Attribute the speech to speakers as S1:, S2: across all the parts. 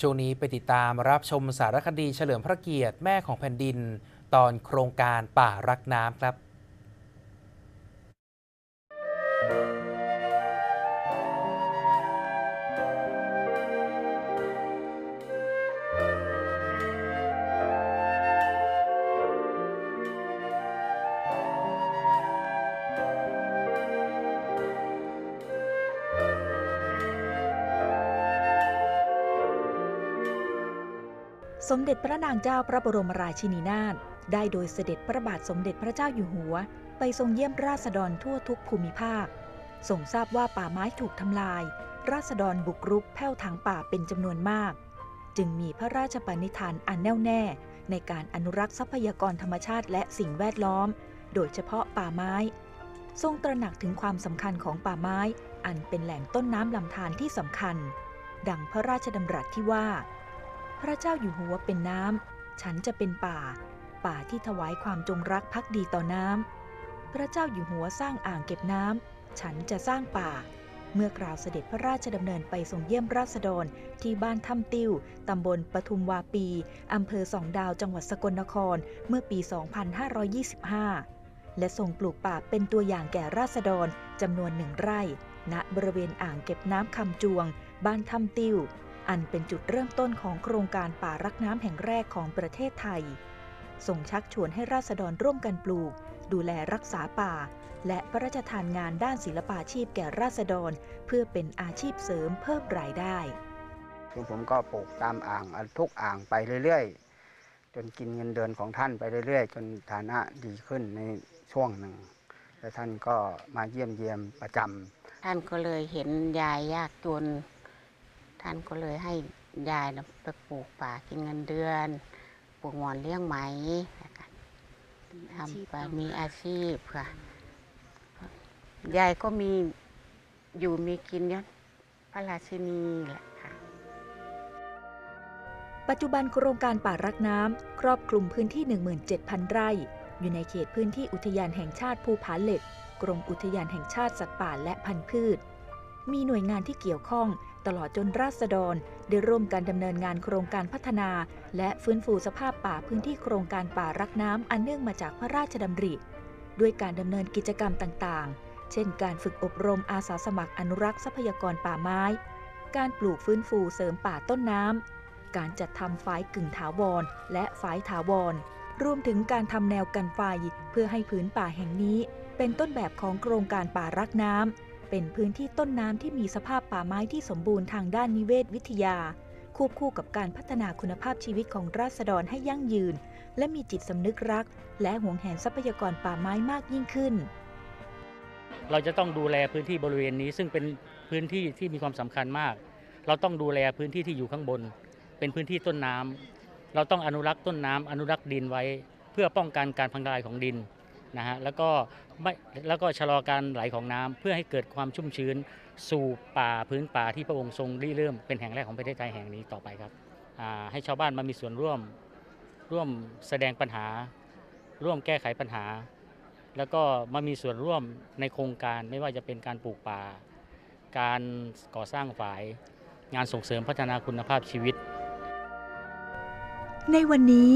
S1: ช่วงนี้ไปติดตามรับชมสารคดีเฉลิมพระเกียรติแม่ของแผ่นดิน ตอนโครงการป่ารักน้ำครับ
S2: สมเด็จพระนางเจ้าพระบรมราชินีนาถได้โดยเสด็จพระบาทสมเด็จพระเจ้าอยู่หัว ไปทรงเยี่ยมราษฎรทั่วทุกภูมิภาคทรงทราบว่าป่าไม้ถูกทำลาย ราษฎรบุกรุกแผ่วถางป่าเป็นจำนวนมาก จึงมีพระราชปณิธานอันแน่วแน่ ในการอนุรักษ์ทรัพยากรธรรมชาติและสิ่งแวดล้อม โดยเฉพาะป่าไม้ ทรงตระหนักถึงความสำคัญของป่าไม้ อันเป็นแหล่งต้นน้ำลำธารที่สำคัญ ดังพระราชดำรัสที่ว่า พระเจ้าอยู่หัวเป็นน้ำ ฉันจะเป็นป่า ป่าที่ถวายความจงรักภักดีต่อน้ำ พระเจ้าอยู่หัวสร้างอ่างเก็บน้ำ ฉันจะสร้างป่า เมื่อกล่าวเสด็จพระราชดำเนินไปทรงเยี่ยมราษฎรที่บ้านถ้ำติ้ว ตำบลปทุมวาปี อำเภอสองดาวจังหวัดสกลนคร เมื่อปี 2525 และทรงปลูกป่าเป็นตัวอย่างแก่ราษฎรจำนวนหนึ่งไร่ ณ บริเวณอ่างเก็บน้ำคำจวง บ้านถ้ำติ้ว อันเป็นจุดเริ่มต้นของโครงการป่ารักน้ำแห่งแรกของประเทศไทย ส่งชักชวนให้ราษฎรร่วมกันปลูก ดูแลรักษาป่า และพระราชทานงานด้านศิลปาชีพแก่ราษฎร เพื่อเป็นอาชีพเสริมเพิ่มรายได้
S3: คือผมก็ปลูกตามอ่างทุกอ่างไปเรื่อยๆ จนกินเงินเดือนของท่านไปเรื่อยๆ จนฐานะดีขึ้นในช่วงหนึ่งแล้วท่านก็มาเยี่ยมเยียมประจำ
S4: ท่านก็เลยเห็นยายยากจน ท่านก็เลยให้ยายนะไปปลูกป่ากินเงินเดือน ปลูกหมอนเลี้ยงไหมทำไปมีอาชีพค่ะ ยายก็มีอยู่มีกินเนี่ยพระราชินีแหละค่ะ
S2: ปัจจุบันโครงการป่ารักน้ำครอบคลุมพื้นที่ 17,000 ไร่ อยู่ในเขตพื้นที่อุทยานแห่งชาติภูผาเหล็ก กรมอุทยานแห่งชาติสัตว์ป่าและพันธุ์พืช มีหน่วยงานที่เกี่ยวข้อง ตลอดจนราษฎร ได้ร่วมกันดำเนินงานโครงการพัฒนา และฟื้นฟูสภาพป่าพื้นที่โครงการป่ารักน้ำอันเนื่องมาจากพระราชดำริ ด้วยการดำเนินกิจกรรมต่างๆ เช่น การฝึกอบรมอาสาสมัครอนุรักษ์ทรัพยากรป่าไม้ การปลูกฟื้นฟูเสริมป่าต้นน้ำ การจัดทำฝายกึ่งถาวร และฝายถาวร รวมถึงการทำแนวกันไฟเพื่อให้พื้นป่าแห่งนี้ เป็นต้นแบบของโครงการป่ารักน้ำ เป็นพื้นที่ต้นน้ำที่มีสภาพป่าไม้ที่สมบูรณ์ทางด้านนิเวศวิทยา ควบคู่กับการพัฒนาคุณภาพชีวิตของราษฎรให้ยั่งยืน และมีจิตสำนึกรัก และหวงแหนทรัพยากรป่าไม้มากยิ่งขึ้น
S5: เราจะต้องดูแลพื้นที่บริเวณนี้ ซึ่งเป็นพื้นที่ที่มีความสำคัญมาก เราต้องดูแลพื้นที่ที่อยู่ข้างบน เป็นพื้นที่ต้นน้ำเราต้องอนุรักษ์ต้นน้ำอนุรักษ์ดินไว้ เพื่อป้องกันการพังทลายของดิน นะฮะแล้วก็ไม่แล้วก็ชะลอการไหลของน้ำเพื่อให้เกิดความชุ่มชื้น สู่ป่าพื้นป่าที่พระองค์ทรงริเริ่มเป็นแห่งแรกของประเทศไทยแห่งนี้ต่อไปครับให้ชาวบ้านมามีส่วนร่วมร่วมแสดงปัญหา ร่วมแก้ไขปัญหา แล้วก็มามีส่วนร่วมในโครงการไม่ว่าจะเป็นการปลูกป่า การก่อสร้างฝาย งานส่งเสริมพัฒนาคุณภาพชีวิต
S2: ในวันนี้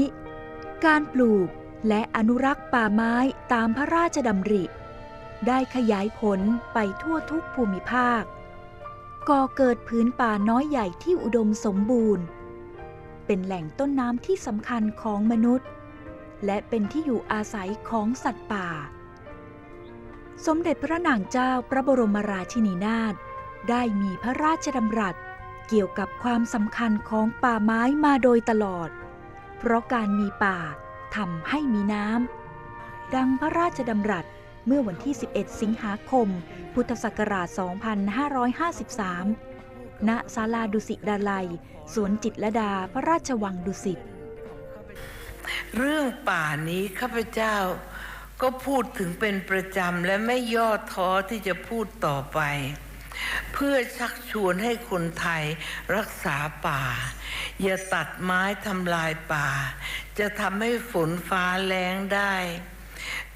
S2: การปลูก และอนุรักษ์ป่าไม้ตามพระราชดำริ ได้ขยายผลไปทั่วทุกภูมิภาค ก่อเกิดพื้นป่าน้อยใหญ่ที่อุดมสมบูรณ์ เป็นแหล่งต้นน้ำที่สำคัญของมนุษย์ และเป็นที่อยู่อาศัยของสัตว์ป่า สมเด็จพระนางเจ้าพระบรมราชินีนาถได้มีพระราชดำรัสเกี่ยวกับความสำคัญของป่าไม้มาโดยตลอด เพราะการมีป่า ทำให้มีน้ำ ดังพระราชดำรัสเมื่อวันที่ 11 สิงหาคม พุทธศักราช 2553 ณ ศาลาดุสิตดาลัย สวนจิตรดาพระราชวังดุสิต
S6: เรื่องป่านี้ข้าพเจ้าก็พูดถึงเป็นประจำและไม่ย่อท้อที่จะพูดต่อไป เพื่อชักชวนให้คนไทยรักษาป่า อย่าตัดไม้ทำลายป่า จะทำให้ฝนฟ้าแรงได้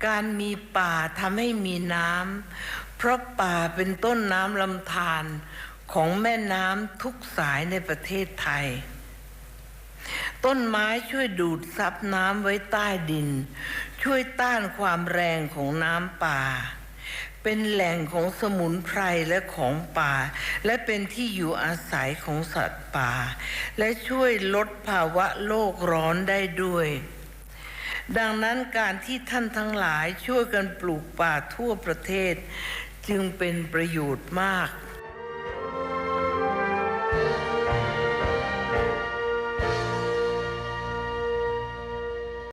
S6: การมีป่าทำให้มีน้ำเพราะป่าเป็นต้นน้ำลำธารของแม่น้ำทุกสายในประเทศไทย ต้นไม้ช่วยดูดซับน้ำไว้ใต้ดิน ช่วยต้านความแรงของน้ำป่า เป็นแหล่งของสมุนไพรและของป่า และเป็นที่อยู่อาศัยของสัตว์ป่า และช่วยลดภาวะโลกร้อนได้ด้วย ดังนั้นการที่ท่านทั้งหลายช่วยกันปลูกป่าทั่วประเทศ จึงเป็นประโยชน์มาก